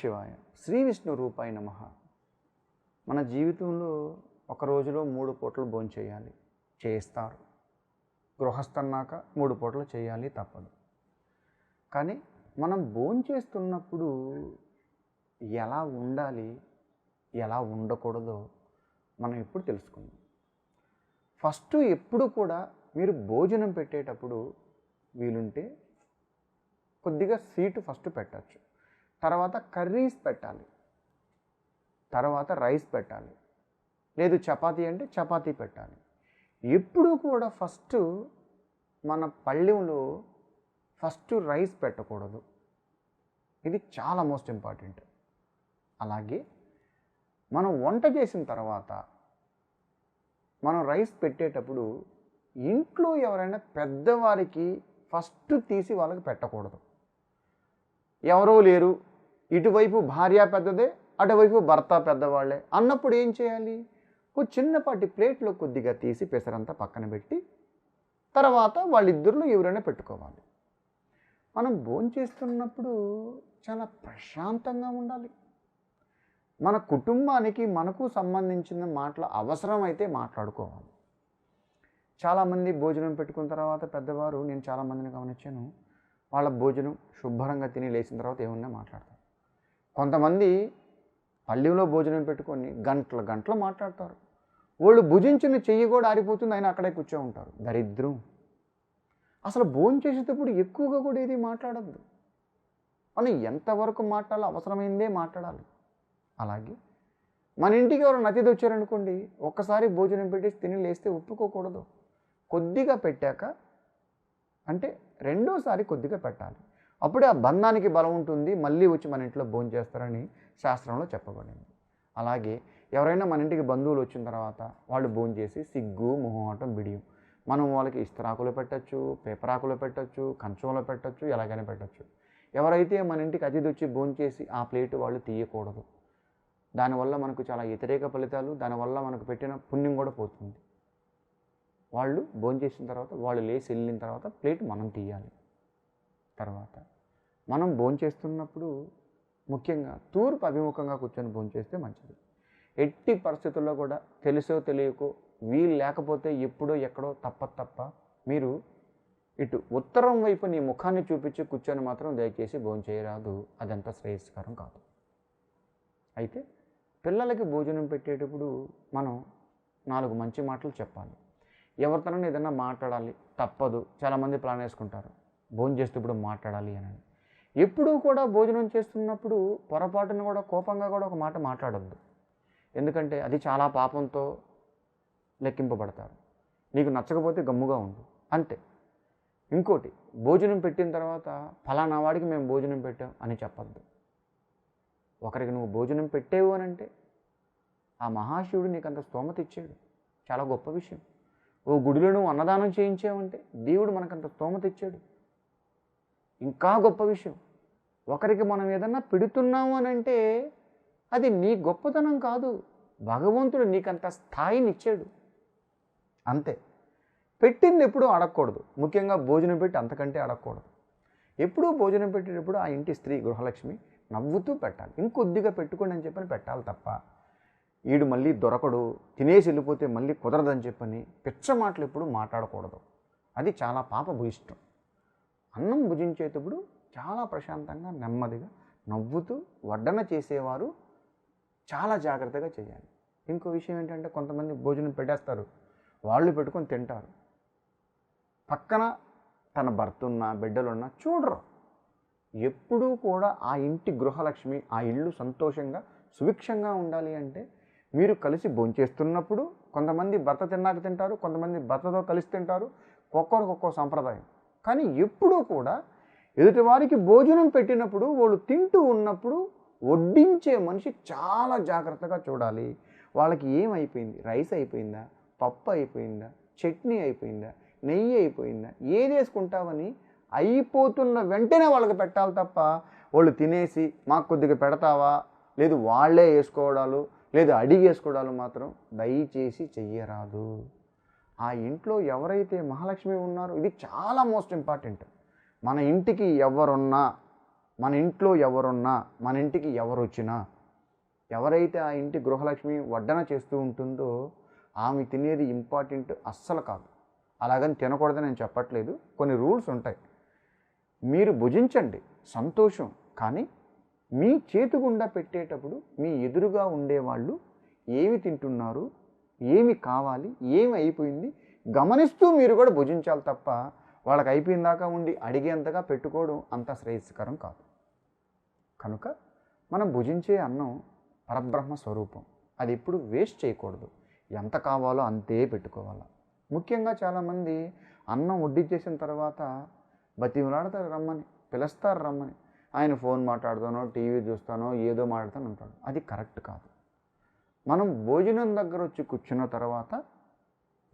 శివాయ. శ్రీ విష్ణు రూపాయ నమ. మన జీవితంలో ఒక రోజులో మూడు పూటలు భోంచేయాలి చేస్తారు గృహస్థన్నాక మూడు పూటలు చేయాలి తప్పదు. కానీ మనం భోంచేస్తున్నప్పుడు ఎలా ఉండాలి ఎలా ఉండకూడదో మనం ఇప్పుడు తెలుసుకుందాం. ఫస్ట్ ఎప్పుడు కూడా మీరు భోజనం పెట్టేటప్పుడు వీలుంటే కొద్దిగా స్వీట్ ఫస్ట్ పెట్టచ్చు. తర్వాత కర్రీస్ పెట్టాలి. తర్వాత రైస్ పెట్టాలి. లేదు చపాతీ అంటే చపాతీ పెట్టాలి. ఎప్పుడు కూడా ఫస్ట్ మన పళ్ళెంలో ఫస్ట్ రైస్ పెట్టకూడదు. ఇది చాలా మోస్ట్ ఇంపార్టెంట్. అలాగే మనం వంట చేసిన తర్వాత మనం రైస్ పెట్టేటప్పుడు ఇంట్లో ఎవరైనా పెద్దవారికి ఫస్ట్ తీసి వాళ్ళకి పెట్టకూడదు. ఎవరో లేరు. ఇటువైపు భార్య పెద్దదే అటువైపు భర్త పెద్దవాళ్ళే అన్నప్పుడు ఏం చేయాలి? ఓ చిన్నపాటి ప్లేట్లో కొద్దిగా తీసి పెసరంతా పక్కన పెట్టి తర్వాత వాళ్ళిద్దరిలో ఎవరైనా పెట్టుకోవాలి. మనం భోజనం చేస్తున్నప్పుడు చాలా ప్రశాంతంగా ఉండాలి. మన కుటుంబానికి మనకు సంబంధించిన మాటలు అవసరమైతే మాట్లాడుకోవాలి. చాలామంది భోజనం పెట్టుకున్న తర్వాత పెద్దవారు నేను చాలామందిని గమనించాను వాళ్ళ భోజనం శుభ్రంగా తిని లేచిన తర్వాత ఏమన్నా మాట్లాడతారు. కొంతమంది పల్లెలో భోజనం పెట్టుకొని గంటల గంటలు మాట్లాడతారు. వాళ్ళు భుజించిన చెయ్యి కూడా ఆరిపోతుంది ఆయన అక్కడే కూర్చో ఉంటారు. దరిద్రం. అసలు భోజనం చేసేటప్పుడు ఎక్కువగా కూడా ఏది మాట్లాడద్దు. మనం ఎంతవరకు మాట్లాడాలో అవసరమైందే మాట్లాడాలి. అలాగే మన ఇంటికి ఎవరు అతిథి వచ్చారనుకోండి ఒక్కసారి భోజనం పెట్టేసి తిని లేస్తే ఒప్పుకోకూడదు. కొద్దిగా పెట్టాక అంటే రెండోసారి కొద్దిగా పెట్టాలి. అప్పుడే ఆ బంధానికి బలం ఉంటుంది మళ్ళీ వచ్చి మన ఇంట్లో భోజనం చేస్తారని శాస్త్రంలో చెప్పబడింది. అలాగే ఎవరైనా మన ఇంటికి బంధువులు వచ్చిన తర్వాత వాళ్ళు భోజనం చేసి సిగ్గు మొహమాటం బిడియం. మనం వాళ్ళకి ఇస్తరాకులు పెట్టచ్చు పేపరాకులు పెట్టచ్చు కంచంలో పెట్టచ్చు ఎలాగైనా పెట్టచ్చు. ఎవరైతే మన ఇంటికి అతిథి వచ్చి భోజనం చేసి ఆ ప్లేటు వాళ్ళు తీయకూడదు. దానివల్ల మనకు చాలా వ్యతిరేక ఫలితాలు దానివల్ల మనకు పెట్టిన పుణ్యం కూడా పోతుంది. వాళ్ళు భోంచేసిన తర్వాత వాళ్ళు లేచి వెళ్ళిన తర్వాత ప్లేట్ మనం తీయాలి. తర్వాత. మనం భోంచేస్తున్నప్పుడు ముఖ్యంగా తూర్పు అభిముఖంగా కూర్చొని భోంచేస్తే మంచిది. ఎట్టి పరిస్థితుల్లో కూడా తెలుసో తెలియకో వీలు లేకపోతే ఎప్పుడో ఎక్కడో తప్ప తప్ప మీరు ఇటు ఉత్తరం వైపు నీ ముఖాన్ని చూపించి కూర్చొని మాత్రం దయచేసి భోంచేయరాదు అదంతా శ్రేయస్కరం కాదు. అయితే పిల్లలకి భోజనం పెట్టేటప్పుడు మనం నాలుగు మంచి మాటలు చెప్పాలి. ఎవరితోనైనా ఏదైనా మాట్లాడాలి తప్పదు. చాలామంది ప్లాన్ వేసుకుంటారు. భోజనం చేసేటప్పుడు మాట్లాడాలి అని. ఎప్పుడూ కూడా భోజనం చేస్తున్నప్పుడు పొరపాటున కూడా కోపంగా కూడా ఒక మాట మాట్లాడొద్దు. ఎందుకంటే అది చాలా పాపంతో లెక్కింపబడతారు. నీకు నచ్చకపోతే గమ్ముగా ఉండు. అంతే. ఇంకోటి భోజనం పెట్టిన తర్వాత ఫలానా వాడికి మేము భోజనం పెట్టాం అని చెప్పద్దు. ఒకరికి నువ్వు భోజనం పెట్టేవు అని అంటే ఆ మహాశివుడు నీకు అంత స్తోమత ఇచ్చాడు. చాలా గొప్ప విషయం. ఓ గుడిలో నువ్వు అన్నదానం చేయించావంటే దేవుడు మనకంత స్తోమత ఇచ్చాడు. ఇంకా గొప్ప విషయం. ఒకరికి మనం ఏదన్నా పెడుతున్నాము అని అంటే అది నీ గొప్పతనం కాదు. భగవంతుడు నీకంత స్థాయిని ఇచ్చాడు అంతే. పెట్టింది ఎప్పుడూ అడగకూడదు. ముఖ్యంగా భోజనం పెట్టి అంతకంటే అడగకూడదు. ఎప్పుడూ భోజనం పెట్టేటప్పుడు ఆ ఇంటి స్త్రీ గృహలక్ష్మి నవ్వుతూ పెట్టాలి. ఇంకొద్దిగా పెట్టుకోండి అని చెప్పని పెట్టాలి తప్ప ఈడు మళ్ళీ దొరకడు తినేసి వెళ్ళిపోతే మళ్ళీ కుదరదని చెప్పని పిచ్చ మాటలు ఎప్పుడు మాట్లాడకూడదు. అది చాలా పాప భూయిష్టం అన్నం భుజించేటప్పుడు చాలా ప్రశాంతంగా నెమ్మదిగా నవ్వుతూ వడ్డన చేసేవారు చాలా జాగ్రత్తగా చేయాలి. ఇంకో విషయం ఏంటంటే కొంతమంది భోజనం పెట్టేస్తారు. వాళ్ళు పెట్టుకొని తింటారు. పక్కన తన భర్త ఉన్నా బిడ్డలున్నా చూడరు. ఎప్పుడూ కూడా ఆ ఇంటి గృహలక్ష్మి ఆ ఇల్లు సంతోషంగా సుభిక్షంగా ఉండాలి అంటే మీరు కలిసి భోంచేస్తున్నప్పుడు కొంతమంది భర్త తిన్నాక తింటారు కొంతమంది భర్తతో కలిసి తింటారు. ఒక్కొక్కరికి ఒక్కో సంప్రదాయం. కానీ ఎప్పుడూ కూడా ఎదుటివారికి భోజనం పెట్టినప్పుడు వాళ్ళు తింటూ ఉన్నప్పుడు వడ్డించే మనిషి చాలా జాగ్రత్తగా చూడాలి. వాళ్ళకి ఏమైపోయింది రైస్ అయిపోయిందా? పప్పు అయిపోయిందా? చట్నీ అయిపోయిందా? నెయ్యి అయిపోయిందా? ఏది వేసుకుంటావని అయిపోతున్న వెంటనే వాళ్ళకి పెట్టాలి తప్ప వాళ్ళు తినేసి మాకు కొద్దిగా పెడతావా? లేదు వాళ్ళే వేసుకోవడాలు లేదు అడిగి వేసుకోవడాలు మాత్రం దయచేసి చెయ్యరాదు. ఆ ఇంట్లో ఎవరైతే మహాలక్ష్మి ఉన్నారో ఇది చాలా మోస్ట్ ఇంపార్టెంట్. మన ఇంటికి ఎవరున్నా మన ఇంట్లో ఎవరున్నా మన ఇంటికి ఎవరు వచ్చినా ఎవరైతే ఆ ఇంటి గృహలక్ష్మి వడ్డన చేస్తూ ఉంటుందో ఆమె తినేది ఇంపార్టెంట్ అస్సలు కాదు. అలాగని తినకూడదని నేను చెప్పట్లేదు. కొన్ని రూల్స్ ఉంటాయి. మీరు భుజించండి సంతోషం. కానీ మీ చేతి గుండా పెట్టేటప్పుడు మీ ఎదురుగా ఉండేవాళ్ళు ఏమి తింటున్నారు? ఏమి కావాలి ఏమి అయిపోయింది గమనిస్తూ మీరు కూడా భుజించాలి తప్ప వాళ్ళకి అయిపోయిన దాకా ఉండి అడిగేంతగా పెట్టుకోవడం అంత శ్రేయస్కరం కాదు. కనుక మనం భుజించే అన్నం పరబ్రహ్మ స్వరూపం. అది ఎప్పుడు వేస్ట్ చేయకూడదు. ఎంత కావాలో అంతే పెట్టుకోవాలి. ముఖ్యంగా చాలామంది అన్నం వడ్డించేసిన తర్వాత బతిమలాడతారు రమ్మని పిలుస్తారు రమ్మని. ఆయన ఫోన్ మాట్లాడుతానో టీవీ చూస్తానో ఏదో మాట్లాడతాను అంటాడు అది కరెక్ట్ కాదు. మనం భోజనం దగ్గర వచ్చి కూర్చున్న తర్వాత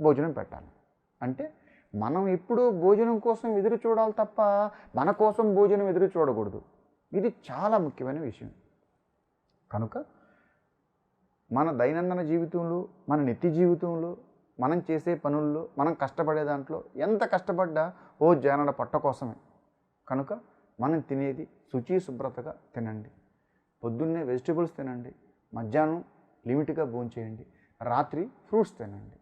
భోజనం పెట్టాలి. అంటే మనం ఇప్పుడు భోజనం కోసం ఎదురు చూడాలి తప్ప మన కోసం భోజనం ఎదురు చూడకూడదు. ఇది చాలా ముఖ్యమైన విషయం. కనుక మన దైనందిన జీవితంలో మన నిత్య జీవితంలో మనం చేసే పనుల్లో మనం కష్టపడే దాంట్లో ఎంత కష్టపడ్డా ఓ జానడ పట్ట కోసమే. కనుక మనం తినేది శుచి శుభ్రతగా తినండి. పొద్దున్నే వెజిటబుల్స్ తినండి. మధ్యాహ్నం లిమిట్గా భోంచేయండి రాత్రి ఫ్రూట్స్ తినండి.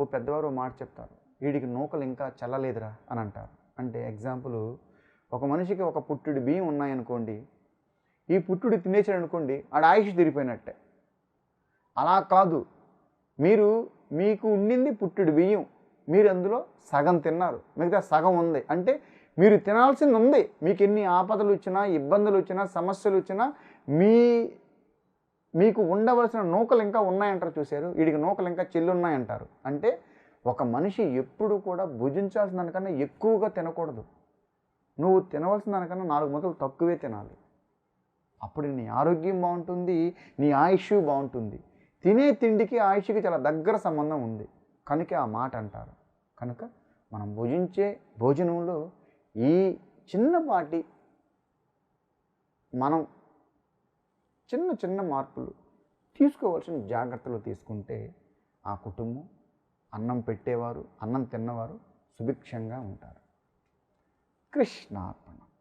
ఓ పెద్దవారు మాట చెప్తారు. వీడికి నూకలు ఇంకా చల్లలేదురా అని అంటారు. అంటే ఎగ్జాంపుల్ ఒక మనిషికి ఒక పుట్టుడి బియ్యం ఉన్నాయనుకోండి ఈ పుట్టుడు తినేసాడు అనుకోండి ఆడ ఆయుష్ తిరిగిపోయినట్టే అలా కాదు. మీరు మీకు ఉండింది పుట్టుడు బియ్యం మీరు అందులో సగం తిన్నారు. మిగతా సగం ఉంది. అంటే మీరు తినాల్సింది ఉంది. మీకు ఎన్ని ఆపదలు వచ్చినా ఇబ్బందులు వచ్చినా సమస్యలు వచ్చినా మీ మీకు ఉండవలసిన నూకలు ఇంకా ఉన్నాయంటారు చూశారు. వీడికి నూకలు ఇంకా చెల్లున్నాయంటారు. అంటే ఒక మనిషి ఎప్పుడు కూడా భుజించాల్సిన దానికన్నా ఎక్కువగా తినకూడదు. నువ్వు తినవలసిన దానికన్నా నాలుగు ముద్దలు తక్కువే తినాలి. అప్పుడు నీ ఆరోగ్యం బాగుంటుంది నీ ఆయుష్ బాగుంటుంది. తినే తిండికి ఆయుష్కి చాలా దగ్గర సంబంధం ఉంది. కనుక ఆ మాట అంటారు. కనుక మనం భుజించే భోజనంలో ఈ చిన్నపాటి మనం చిన్న చిన్న మార్పులు తీసుకోవాల్సిన జాగ్రత్తలు తీసుకుంటే ఆ కుటుంబం అన్నం పెట్టేవారు అన్నం తిన్నవారు సుభిక్షంగా ఉంటారు. కృష్ణార్పణ.